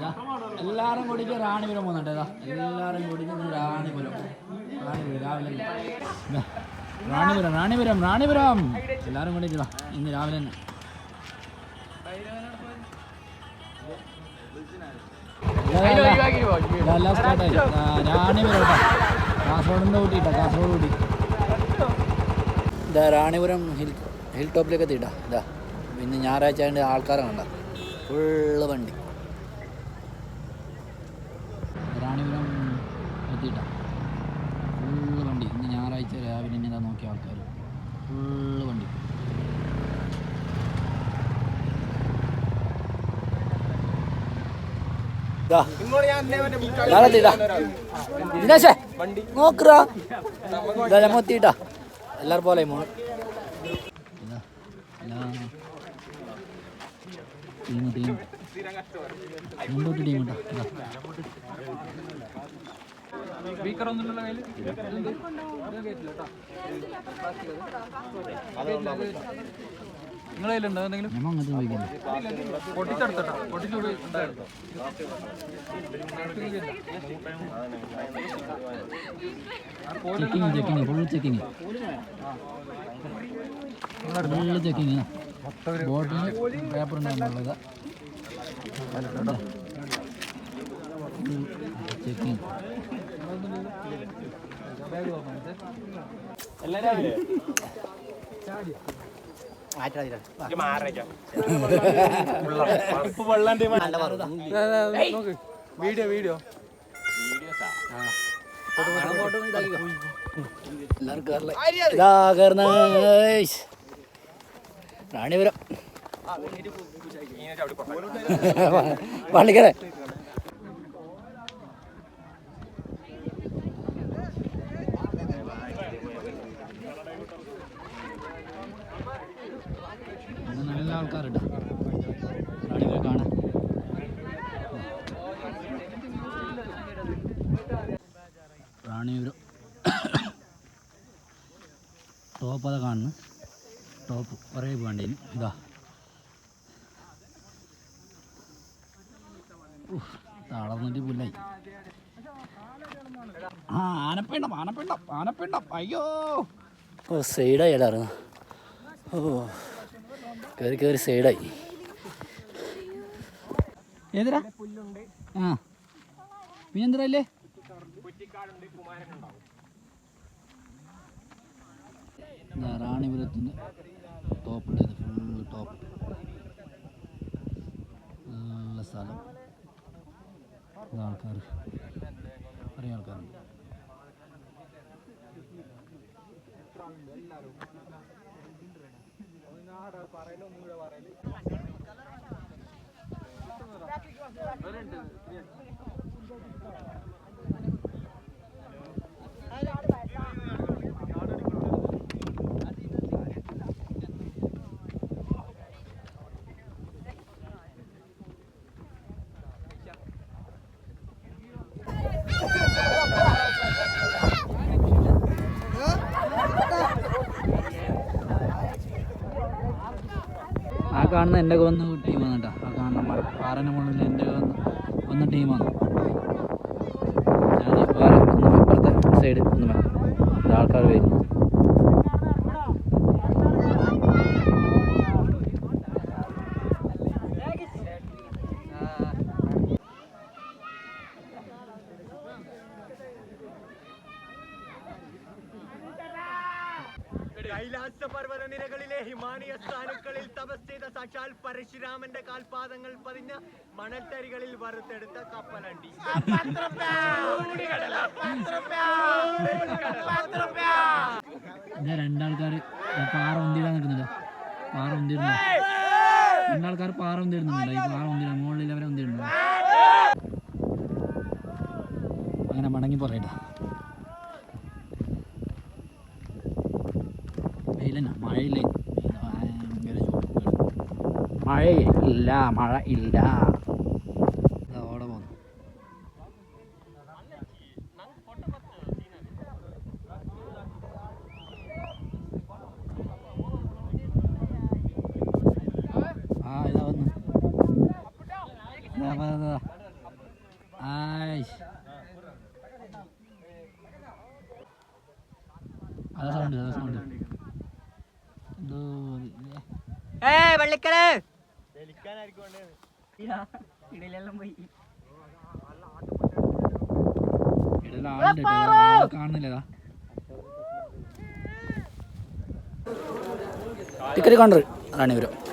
ഇതാ കൂടി റാണിപുരം പോകുന്നുണ്ട്. ഏതാ എല്ലാവരും കൂടിയിട്ട് റാണിപുരം. റാണിപുരം രാവിലെ? റാണിപുരം റാണിപുരം റാണിപുരം. എല്ലാവരും കൂടി ഇന്ന് രാവിലെ തന്നെ. റാണിപുരം ഇതാ റാണിപുരം ഹിൽ ഹിൽ ടോപ്പിലേക്ക് എത്തിയിട്ടാ. ഇതാ പിന്നെ ഞായറാഴ്ച ആയതുകൊണ്ട് ആൾക്കാരെ കണ്ട. ഫുള്ള് വണ്ടി റാണിപുരം എത്തിയിട്ടാ ഫുള്ള് വണ്ടി ഇന്ന് ഞായറാഴ്ച ഇതാ നോക്കിയ ആൾക്കാർ ഫുള്ള് വണ്ടി. ദിനേശേ, നോക്കറാ. എത്തിയിട്ടാ എല്ലാവരും പോലെ മോൾ. Team team. മുമ്പോട്ട് ടീം കേട്ടോ ഇതാ നിങ്ങളെ കയ്യിലുണ്ടോ? എന്തെങ്കിലും? പൊട്ടിച്ചെടുത്തട്ടോ. പൊട്ടിച്ചു ഉണ്ടായിരുന്നു. Checking full checking checking bottle paper ഉണ്ടാകുന്നുള്ളത് checking നോക്ക് video video Ranipuram Pallikkara Ranipuram. Top അതാ കാണുന്നു. ടോപ്പ് കുറേ വേണ്ടേന് ഇതാ. തളർന്നിട്ട് പുല്ലായി. ആ ആനപ്പിണ്ടം ആനപ്പിണ്ടം ആനപ്പിണ്ടം. അയ്യോ. ഓ സൈഡായി ഇടാറുന്നു ഓ കയറി കയറി സൈഡായി ഏതിരാ ആ. പിന്നെ എന്തിനല്ലേ ഇതാ റാണിപുരത്തിന്റെ ടോപ്പുണ്ട് ഇത് ഫുള്ള് ടോപ്പ് നല്ല സ്ഥലം. ആൾക്കാർ കുറേ ആൾക്കാരുണ്ട്. ആ കാണുന്ന എന്റെ വന്ന ടീമാണ് കേട്ടോ. ആ കാണുന്ന പാറേന്റെ മുകളിൽ എന്റെ വന്ന് വന്ന ടീമാണ് ഞാൻ വേറെ ഒന്ന് ഇപ്പുറത്തെ സൈഡ് ഒന്ന് ആൾക്കാർ വരുന്നു. പർവത നിരകളിലെ ഹിമാനിയ സ്ഥാനുക്കളിൽ തപസ് ചെയ്ത സാക്ഷാൽ പരശുരാമന്റെ കാൽപാദങ്ങൾ പതിഞ്ഞ മണൽത്തരികളിൽ വറുത്തെടുത്ത കപ്പലണ്ടി. രണ്ടാൾക്കാർ പാറ ഉന്തിടാൻ അവരെ അങ്ങനെ മടങ്ങി പറയട്ടാ മഴയില്ല മഴ ഇല്ല. അതാ സൗണ്ട് അതാ സൗണ്ട് എന്തോ. ഏ വള്ളിക്കൽ. കാണുന്നില്ലതാ ടിക്കറ്റ് കൗണ്ടർ റാണിപുരം മതി